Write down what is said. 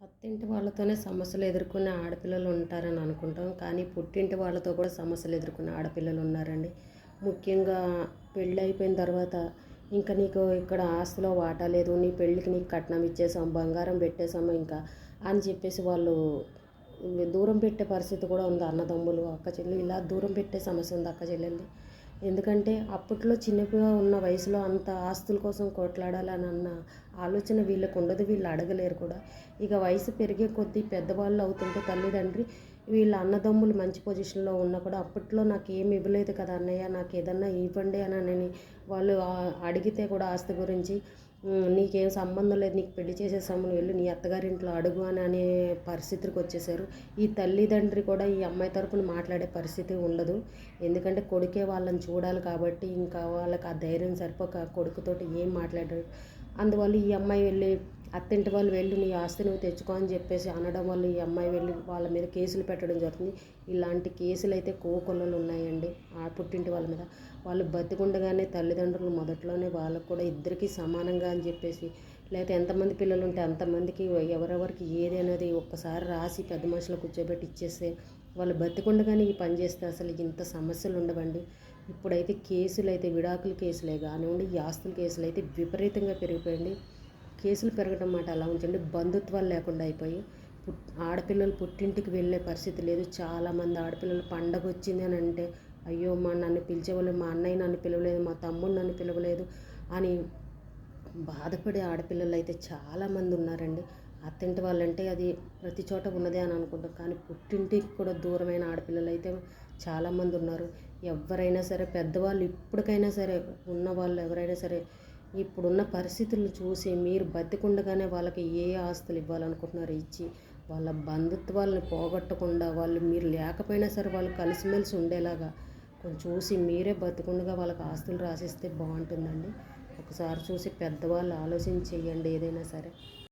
అత్తింటి వాళ్ళతోనే సమస్యలు ఎదుర్కొనే ఆడపిల్లలు ఉంటారని అనుకుంటాం. కానీ పుట్టింటి వాళ్ళతో కూడా సమస్యలు ఎదుర్కొనే ఆడపిల్లలు ఉన్నారండి. ముఖ్యంగా పెళ్ళి అయిపోయిన తర్వాత ఇంకా నీకు ఇక్కడ ఆస్తిలో వాటా లేదు నీ పెళ్ళికి నీకు కట్నం ఇచ్చేసాం బంగారం పెట్టేసాము ఇంకా అని చెప్పేసి వాళ్ళు దూరం పెట్టే పరిస్థితి కూడా ఉంది. అన్నదమ్ములు అక్క చెల్లెలు ఇలా దూరం పెట్టే సమస్య ఉంది అక్క చెల్లెలు ఎందుకంటే అప్పట్లో చిన్నగా ఉన్న వయసులో అంత ఆస్తుల కోసం కొట్లాడాలని అన్న ఆలోచన వీళ్ళకు ఉండదు వీళ్ళు అడగలేరు కూడా. ఇక వయసు పెరిగే కొద్దీ పెద్దవాళ్ళు అవుతుంటే తల్లిదండ్రి వీళ్ళ అన్నదమ్ములు మంచి పొజిషన్లో ఉన్నా కూడా అప్పట్లో నాకు ఏమి ఇవ్వలేదు కదా అన్నయ్య నాకు ఏదన్నా ఇవ్వండి అని అని వాళ్ళు అడిగితే కూడా ఆస్తి గురించి నీకేం సంబంధం లేదు నీకు పెళ్ళి చేసేసాము వెళ్ళి నీ అత్తగారింట్లో అడుగు అని అనే పరిస్థితికి వచ్చేసారు. ఈ తల్లిదండ్రి కూడా ఈ అమ్మాయి తరపున మాట్లాడే పరిస్థితి ఉండదు. ఎందుకంటే కొడుకే వాళ్ళని చూడాలి కాబట్టి ఇంకా వాళ్ళకి ఆ ధైర్యం సరిపోక కొడుకుతోటి ఏం మాట్లాడారు. అందువల్ల ఈ అమ్మాయి వెళ్ళి అత్తింటి వాళ్ళు వెళ్ళి నీ ఆస్తి నువ్వు తెచ్చుకో అని చెప్పేసి అనడం వల్ల ఈ అమ్మాయి వెళ్ళి వాళ్ళ మీద కేసులు పెట్టడం జరుగుతుంది. ఇలాంటి కేసులు అయితే కోకొల్లలు ఉన్నాయండి ఆ పుట్టింటి వాళ్ళ మీద. వాళ్ళు బతికుండగానే తల్లిదండ్రులు మొదట్లోనే వాళ్ళకు కూడా ఇద్దరికి సమానంగా అని చెప్పేసి లేకపోతే ఎంతమంది పిల్లలు ఉంటే అంతమందికి ఎవరెవరికి ఏదైనది ఒక్కసారి రాసి పెద్ద మనుషులు కూర్చోబెట్టి ఇచ్చేస్తే వాళ్ళు బతికుండగానే ఈ పని చేస్తే అసలు ఇంత సమస్యలు ఉండవండి ఇప్పుడైతే కేసులు అయితే విడాకుల కేసులే కానివ్వండి ఈ ఆస్తుల కేసులు అయితే విపరీతంగా పెరిగిపోయింది. కేసులు పెరగడం మాట అలా ఉంచండి. బంధుత్వాలు లేకుండా అయిపోయి పుట్ ఆడపిల్లలు పుట్టింటికి వెళ్ళే పరిస్థితి లేదు. చాలామంది ఆడపిల్లలు పండగ వచ్చింది అని అంటే అయ్యో మా నన్ను పిలిచేవాళ్ళు మా అన్నయ్య నన్ను పిలవలేదు మా తమ్ముడు నన్ను పిలవలేదు అని బాధపడే ఆడపిల్లలు అయితే చాలామంది ఉన్నారండి. అత్తింటి వాళ్ళంటే అది ప్రతి చోట ఉన్నదే అని అనుకుంటాం. కానీ పుట్టింటికి కూడా దూరమైన ఆడపిల్లలు అయితే చాలామంది ఉన్నారు. ఎవరైనా సరే పెద్దవాళ్ళు ఇప్పటికైనా సరే ఉన్నవాళ్ళు ఎవరైనా సరే ఇప్పుడున్న పరిస్థితులను చూసి మీరు బతికుండగానే వాళ్ళకి ఏ ఆస్తులు ఇవ్వాలనుకుంటున్నారో? ఇచ్చి వాళ్ళ బంధుత్వాలను పోగొట్టకుండా వాళ్ళు మీరు లేకపోయినా సరే వాళ్ళు కలిసిమెలిసి ఉండేలాగా కొంచెం చూసి మీరే బతికుండగా వాళ్ళకి ఆస్తులు రాసిస్తే బాగుంటుందండి. ఒకసారి చూసి పెద్దవాళ్ళు ఆలోచించి చేయండి ఏదైనా సరే.